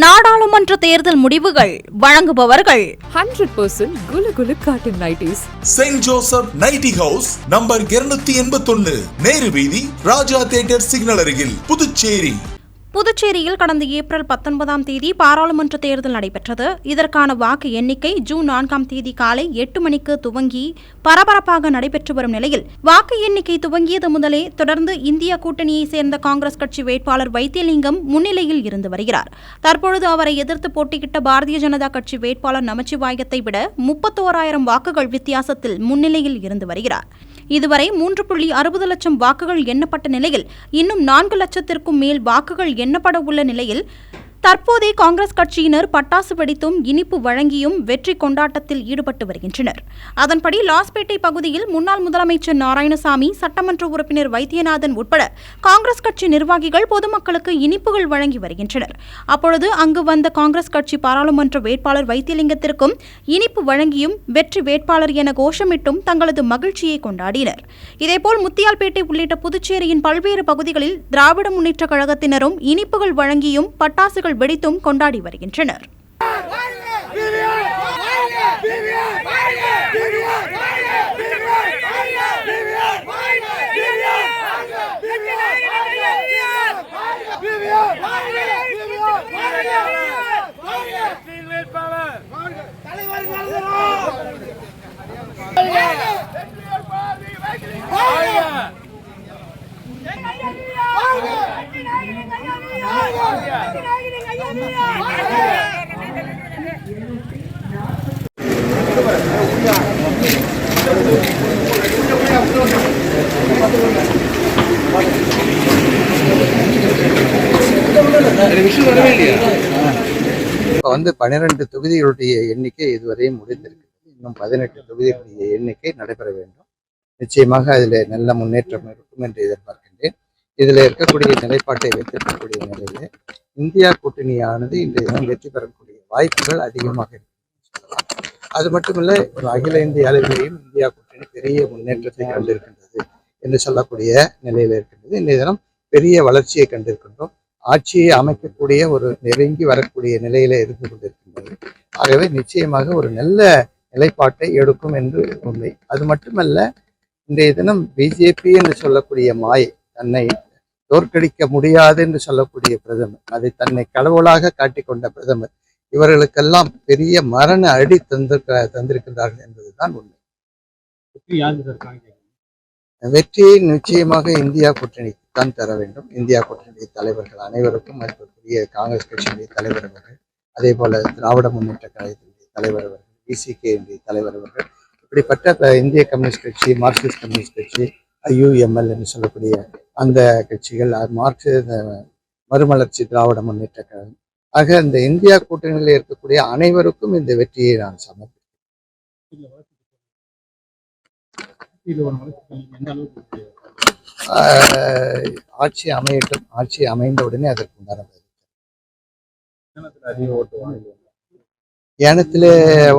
நாடாளுமன்ற தேர்தல் முடிவுகள் வழங்குபவர்கள். Hundred percent Kulu Kulu cotton nighties Saint Joseph nighty house number இருநூத்தி எண்பத்தொன்னு நேரு வீதி ராஜா தேட்டர் சிக்னல் அருகில் புதுச்சேரி. புதுச்சேரியில் கடந்த ஏப்ரல் பத்தொன்பதாம் தேதி பாராளுமன்ற தேர்தல் நடைபெற்றது. இதற்கான வாக்கு எண்ணிக்கை ஜூன் நான்காம் தேதி காலை எட்டு மணிக்கு துவங்கி பரபரப்பாக நடைபெற்று வரும் நிலையில் வாக்கு எண்ணிக்கை துவங்கியது முதலே தொடர்ந்து இந்திய கூட்டணியைச் சேர்ந்த காங்கிரஸ் கட்சி வேட்பாளர் வைத்தியலிங்கம் முன்னிலையில் இருந்து வருகிறார். தற்பொழுது அவரை எதிர்த்து போட்டியிட்ட பாரதிய ஜனதா கட்சி வேட்பாளர் நமச்சிவாயத்தை விட முப்பத்தோராயிரம் வாக்குகள் வித்தியாசத்தில் முன்னிலையில் இருந்து வருகிறார். இதுவரை மூன்று புள்ளி அறுபது லட்சம் வாக்குகள் எண்ணப்பட்ட நிலையில் இன்னும் நான்கு லட்சத்திற்கும் மேல் வாக்குகள் எண்ணப்பட உள்ள நிலையில் தற்போதைய காங்கிரஸ் கட்சியினர் பட்டாசு வெடித்தும் இனிப்பு வழங்கியும் வெற்றி கொண்டாட்டத்தில் ஈடுபட்டு வருகின்றனர். அதன்படி லாஸ்பேட்டை பகுதியில் முன்னாள் முதலமைச்சர் நாராயணசாமி சட்டமன்ற உறுப்பினர் வைத்தியநாதன் உட்பட காங்கிரஸ் கட்சி நிர்வாகிகள் பொதுமக்களுக்கு இனிப்புகள் வழங்கி வருகின்றனர். அப்பொழுது அங்கு வந்த காங்கிரஸ் கட்சி பாராளுமன்ற வேட்பாளர் வைத்தியலிங்கத்திற்கும் இனிப்பு வழங்கியும் வெற்றி வேட்பாளர் என கோஷமிட்டும் தங்களது மகிழ்ச்சியை கொண்டாடினர். இதேபோல் முத்தியால்பேட்டை உள்ளிட்ட புதுச்சேரியின் பல்வேறு பகுதிகளில் திராவிட முன்னேற்றக் கழகத்தினரும் இனிப்புகள் வழங்கியும் பட்டாசுகள் வெடித்தும் கொண்டாடி வருகின்றனர். இப்போ வந்து பன்னிரெண்டு தொகுதிகளுடைய எண்ணிக்கை இதுவரையும் முடிந்திருக்கிறது. இன்னும் பதினெட்டு தொகுதிகளுடைய எண்ணிக்கை நடைபெற வேண்டும். நிச்சயமாக அதில் நல்ல முன்னேற்றம் இருக்கும் என்று எதிர்பார்க்கிறேன் இதில் இருக்கக்கூடிய நிலைப்பாட்டை வைத்திருக்கக்கூடிய நிலையில் இந்தியா கூட்டணியானது இன்றைய தினம் வெற்றி பெறக்கூடிய வாய்ப்புகள் அதிகமாக இருக்கு. அது மட்டுமல்ல ஒரு அகில இந்திய அளவிலேயும் இந்தியா கூட்டணி பெரிய முன்னேற்றத்தை கண்டிருக்கின்றது என்று சொல்லக்கூடிய நிலையில் இருக்கின்றது. இன்றைய தினம் பெரிய வளர்ச்சியை கண்டிருக்கின்றோம். ஆட்சியை அமைக்கக்கூடிய ஒரு நெருங்கி வரக்கூடிய நிலையில இருந்து கொண்டிருக்கின்றது. ஆகவே நிச்சயமாக ஒரு நல்ல நிலைப்பாட்டை எடுக்கும் என்று உண்மை. அது மட்டுமல்ல இன்றைய தினம் பிஜேபி என்று சொல்லக்கூடிய மாயை தன்னை தோற்கடிக்க முடியாது என்று சொல்லக்கூடிய பிரதமர் அதை தன்னை கடவுளாக காட்டிக்கொண்ட பிரதமர் இவர்களுக்கெல்லாம் பெரிய மரண அடி தந்திருக்க தந்திருக்கின்றார்கள் என்பதுதான் உண்மை. வெற்றியை நிச்சயமாக இந்தியா கூட்டணிக்கு தான் தர வேண்டும். இந்தியா கூட்டணி தலைவர்கள் அனைவருக்கும் மதிப்பிற்குரிய காங்கிரஸ் கட்சியினுடைய தலைவர் அவர்கள் அதே போல திராவிட முன்னேற்ற கழகத்தினுடைய தலைவர் அவர்கள் பிசிகே தலைவர் அவர்கள் இப்படிப்பட்ட இந்திய கம்யூனிஸ்ட் கட்சி மார்க்சிஸ்ட் கம்யூனிஸ்ட் கட்சி ஐயுஎம்எல் என்று சொல்லக்கூடிய அந்த கட்சிகள் அஹ், மறுமலர்ச்சி திராவிட முன்னேற்ற கழகம். ஆக இந்த இந்தியா கூட்டணியில் இருக்கக்கூடிய அனைவருக்கும் இந்த வெற்றியை நான் சமர்ப்பிக்கிறேன். ஆட்சி அமையட்டும் ஆட்சி அமைந்த உடனே அதற்கு உண்டான பதில்.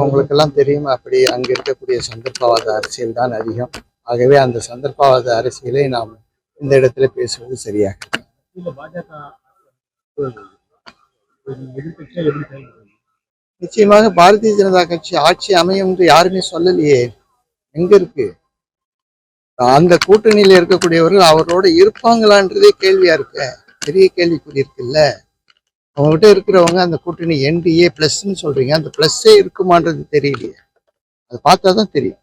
உங்களுக்கெல்லாம் தெரியும் அப்படி அங்க இருக்கக்கூடிய சந்தர்ப்பவாத அரசியல் தான் அதிகம். ஆகவே அந்த சந்தர்ப்பவாத அரசியலை நாம் இந்த இடத்துல பேசுவது சரியாக நிச்சயமாக பாரதிய ஜனதா கட்சி ஆட்சி அமையும் என்று யாருமே சொல்லலையே. எங்க இருக்கு? அந்த கூட்டணியில இருக்கக்கூடியவர்கள் அவரோட இருப்பாங்களான்றதே கேள்வியா இருக்க. பெரிய கேள்விக்குறி இருக்குல்ல. அவங்ககிட்ட இருக்கிறவங்க அந்த கூட்டணி என்டிஏ பிளஸ்ன்னு சொல்றீங்க. அந்த பிளஸ்ஸே இருக்குமான்றது தெரியலையே. அது பார்த்தா தான் தெரியும்.